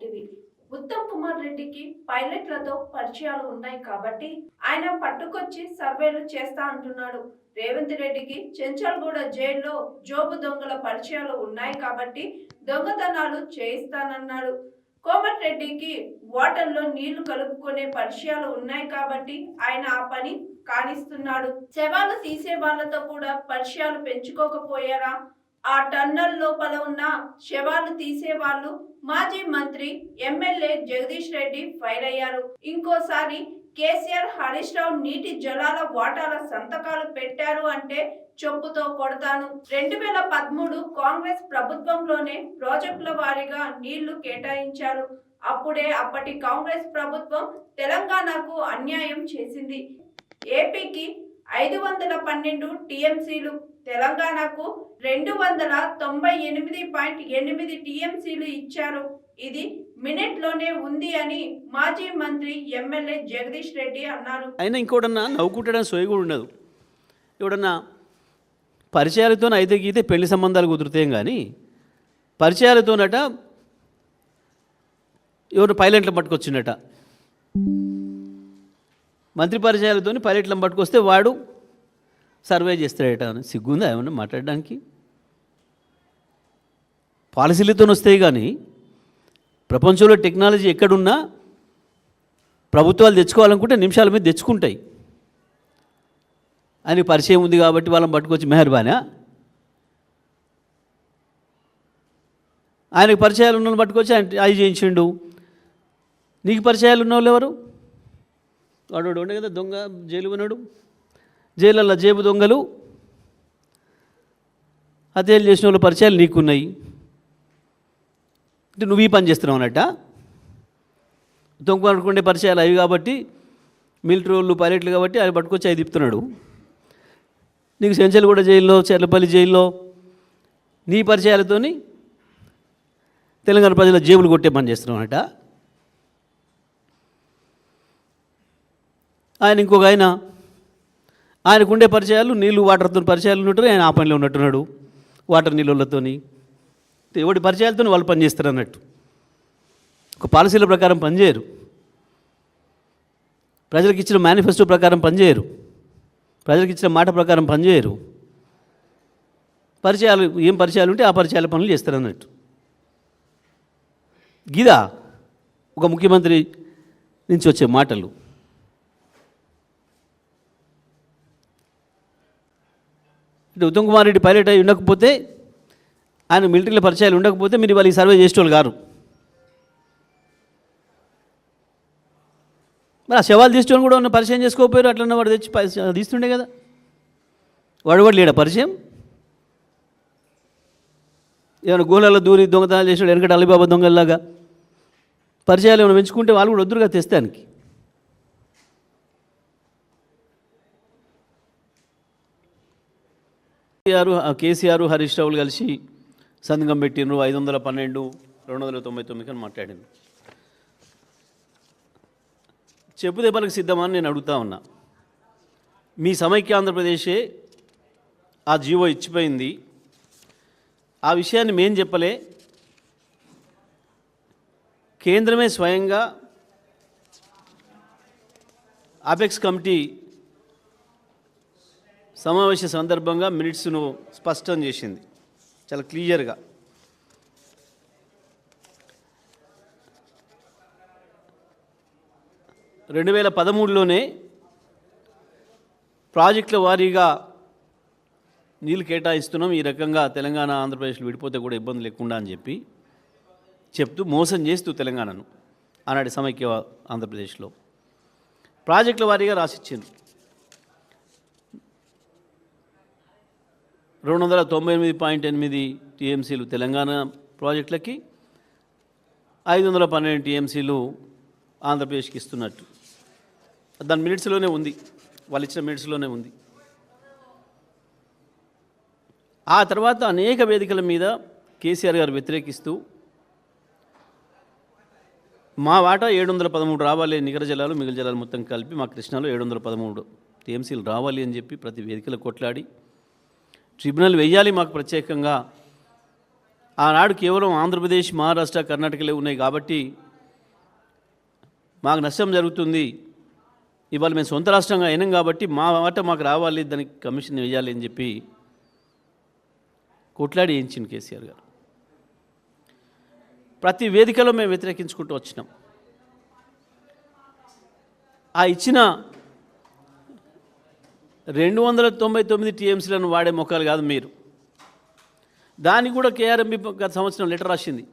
TV Uttam Kumar రెడ్డికి పైలట్లతో పరిచయాలు ఉన్నాయి కాబట్టి ఆయన పట్టుకొచ్చి సర్వేలు చేస్తా అంటున్నాడు. రేవంత్ రెడ్డికి చెంచల్గూడ జైల్లో జోబు దొంగల పరిచయాలు ఉన్నాయి కాబట్టి దొంగతనాలు చేయిస్తానన్నాడు. కోమటిరెడ్డికి వాటర్లో నీళ్ళు కలుపుకునే పరిచయాలు ఉన్నాయి కాబట్టి ఆయన ఆ పని కానిస్తున్నాడు. శవాలు తీసే వాళ్ళతో కూడా పరిచయాలు పెంచుకోకపోయారా? ఆ టన్నల్ లోపల ఉన్న శవాలు తీసే వాళ్ళు మాజీ మంత్రి ఎమ్మెల్యే జగదీష్ రెడ్డి ఫైర్ అయ్యారు. ఇంకోసారి కేసీఆర్ హరీష్ రావు నీటి జలాల వాటాల సంతకాలు పెట్టారు అంటే చెప్పుతో కొడతాను. రెండు వేల పదమూడు కాంగ్రెస్ ప్రభుత్వంలోనే ప్రాజెక్టుల వారీగా నీళ్ళు కేటాయించారు. అప్పుడే అప్పటి కాంగ్రెస్ ప్రభుత్వం తెలంగాణకు అన్యాయం చేసింది. ఏపీకి ఐదు వందల పన్నెండు టీఎంసీలు తెలంగాణకు రెండు వందల తొంభై ఎనిమిది పాయింట్ ఎనిమిది టీఎంసీలు ఇచ్చారు. ఇది మినిట్లోనే ఉంది అని మాజీ మంత్రి ఎమ్మెల్యే జగదీష్ రెడ్డి అన్నారు. అయినా ఇంకోటన్నా నవ్వుకుంటడానికి సోయి కూడా ఉండదు. ఎవడన్నా పరిచయాలతో అయితే గీతే పెళ్ళి సంబంధాలు కుదురుతాయి కానీ పరిచయాలతోనట ఎవరు పైలట్లను పట్టుకొచ్చిండట మంత్రి పరిచయాలతోని పైలట్లను పట్టుకొస్తే వాడు సర్వే చేస్తాడట సిగ్గుందా ఏమన్నా మాట్లాడడానికి? పాలసీలతో వస్తాయి కానీ ప్రపంచంలో టెక్నాలజీ ఎక్కడున్నా ప్రభుత్వాలు తెచ్చుకోవాలనుకుంటే నిమిషాల మీద తెచ్చుకుంటాయి. అని పరిచయం ఉంది కాబట్టి వాళ్ళని పట్టుకొచ్చి మెహర్బానా? ఆయనకు పరిచయాలు ఉన్న పట్టుకొచ్చి ఆయన అవి చేయించిండు. నీకు పరిచయాలు ఉన్న వాళ్ళు ఎవరు? వాడు వాడు ఉండే కదా దొంగ జైలు ఉన్నాడు. జైలల్లో జేబు దొంగలు హత్యలు చేసిన వాళ్ళ పరిచయాలు నీకున్నాయి. అంటే నువ్వు ఈ పని చేస్తున్నావు అన్నట్ట దొంగ పట్టుకుండే పరిచయాలు అవి కాబట్టి మిలిటరీ వాళ్ళు పైలట్లు కాబట్టి అవి పట్టుకొచ్చి అవి తిప్పుతున్నాడు. నీకు సెంచల్గూడ జైల్లో చెర్లపల్లి జైల్లో నీ పరిచయాలతోని తెలంగాణ ప్రజల జేబులు కొట్టే పని చేస్తున్నావు అన్నట్ట ఆయన ఇంకొక ఆయన ఆయనకు ఉండే పరిచయాలు నీళ్ళు వాటర్తో పరిచయాలు ఉన్నట్టు ఆయన ఆ పనిలో ఉన్నట్టున్నాడు. వాటర్ నీళ్ళతోని ఎవడి పరిచయాలతో వాళ్ళు పనిచేస్తారు అన్నట్టు. ఒక పాలసీల ప్రకారం పనిచేయరు ప్రజలకు ఇచ్చిన మేనిఫెస్టో ప్రకారం పనిచేయరు ప్రజలకు ఇచ్చిన మాట ప్రకారం పనిచేయరు పరిచయాలు ఏం పరిచయాలు ఉంటే ఆ పరిచయాల పనులు చేస్తారు అన్నట్టు. గీదా ఒక ముఖ్యమంత్రి నుంచి వచ్చే మాటలు. ఇటు ఉత్తమ్ కుమార్ రెడ్డి పైలట్ అయి ఉండకపోతే ఆయన మిలిటరీలో పరిచయాలు ఉండకపోతే మీరు వాళ్ళు ఈ సర్వే చేసేవాళ్ళు గారు మరి ఆ శవాలు తీసుకొని కూడా ఉన్న పరిచయం చేసుకోకపోయారు అట్లన్న వాడు తెచ్చి తీస్తుండే కదా. వాడు కూడా లేడా పరిచయం? ఏమైనా గోళాల్లో దూరి దొంగతనాలు చేసాడు వెనకటి అలీబాబా దొంగల్లాగా? పరిచయాలు ఏమైనా పెంచుకుంటే వాళ్ళు కూడా వద్దురుగా తెస్తానికి కేసీఆర్ కేసీఆర్ హరీష్ రావులు కలిసి సంతకం పెట్టిండ్రు. ఐదు వందల పన్నెండు రెండు వందల తొంభై తొమ్మిది అని మాట్లాడింది చెప్పు దెబ్బలకు సిద్ధమని నేను అడుగుతా ఉన్నా. మీ సమైక్య ఆంధ్రప్రదేశే ఆ జీవో ఇచ్చిపోయింది. ఆ విషయాన్ని మేం చెప్పలే. కేంద్రమే స్వయంగా అపెక్స్ కమిటీ సమావేశ సందర్భంగా మినిట్స్ను స్పష్టం చేసింది. చాలా క్లియర్గా. రెండు వేల పదమూడులోనే ప్రాజెక్టుల వారీగా నీళ్ళు కేటాయిస్తున్నాం. ఈ రకంగా తెలంగాణ ఆంధ్రప్రదేశ్లో విడిపోతే కూడా ఇబ్బంది లేకుండా అని చెప్పి చెప్తూ మోసం చేస్తూ తెలంగాణను. ఆనాటి సమైక్య ఆంధ్రప్రదేశ్లో. ప్రాజెక్టుల వారీగా రాసిచ్చింది. రెండు వందల తొంభై ఎనిమిది పాయింట్ ఎనిమిది టీఎంసీలు తెలంగాణ ప్రాజెక్టులకి ఐదు వందల పన్నెండు టీఎంసీలు ఆంధ్రప్రదేశ్కి ఇస్తున్నట్టు. దాని మినిట్స్లోనే ఉంది. వాళ్ళు ఇచ్చిన మినిట్స్లోనే ఉంది. ఆ తర్వాత అనేక వేదికల మీద కేసీఆర్ గారు వ్యతిరేకిస్తూ మా వాటా ఏడు వందల పదమూడు రావాలి నిగర జలాలు మిగిలిన జలాలు మొత్తం కలిపి మా కృష్ణాలో ఏడు వందల పదమూడు టీఎంసీలు రావాలి అని చెప్పి ప్రతి వేదికలో కొట్లాడి ట్రిబ్యునల్ వెయ్యాలి మాకు ప్రత్యేకంగా. ఆనాడు కేవలం ఆంధ్రప్రదేశ్ మహారాష్ట్ర కర్ణాటకలే ఉన్నాయి కాబట్టి మాకు నష్టం జరుగుతుంది. ఇవాళ మేము సొంత రాష్ట్రంగా అయినాం కాబట్టి మా వాట మాకు రావాలి దానికి కమిషన్ వేయాలి అని చెప్పి కొట్లాడి వేయించింది కేసీఆర్ గారు. ప్రతి వేదికలో మేము వ్యతిరేకించుకుంటూ వచ్చినాం. ఆ ఇచ్చిన రెండు వందల తొంభై తొమ్మిది టీఎంసీలను వాడే మొక్కలు కాదు మీరు. దానికి కూడా కేఆర్ఎంబి గత సంవత్సరం లెటర్ రాసింది.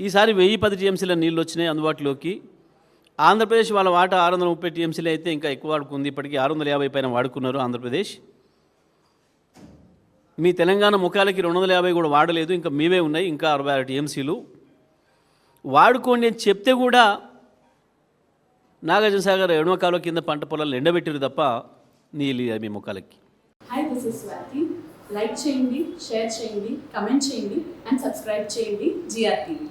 ఈసారి వెయ్యి పది టీఎంసీల నీళ్ళు వచ్చినాయి అందుబాటులోకి. ఆంధ్రప్రదేశ్ వాళ్ళ వాటా ఆరు వందల ముప్పై టీఎంసీలు అయితే ఇంకా ఎక్కువ వాడుకుంది. ఇప్పటికీ ఆరు వందల యాభై పైన వాడుకున్నారు ఆంధ్రప్రదేశ్. మీ తెలంగాణ ముఖాలకి రెండు వందల యాభై కూడా వాడలేదు. ఇంకా మీవే ఉన్నాయి. ఇంకా అరవై ఆరు టీఎంసీలు. వాడుకోండి అని చెప్తే కూడా నాగార్జున సాగర్ ఎడమ కాలువ కింద పంట పొలాలు ఎండబెట్టారు తప్ప నీళ్ళు మీ ముఖాలకి. Hi this is Swathi like చేయండి షేర్ చేయండి కమెంట్ చేయండి అండ్ సబ్స్క్రైబ్ చేయండి జిఆర్టీవీ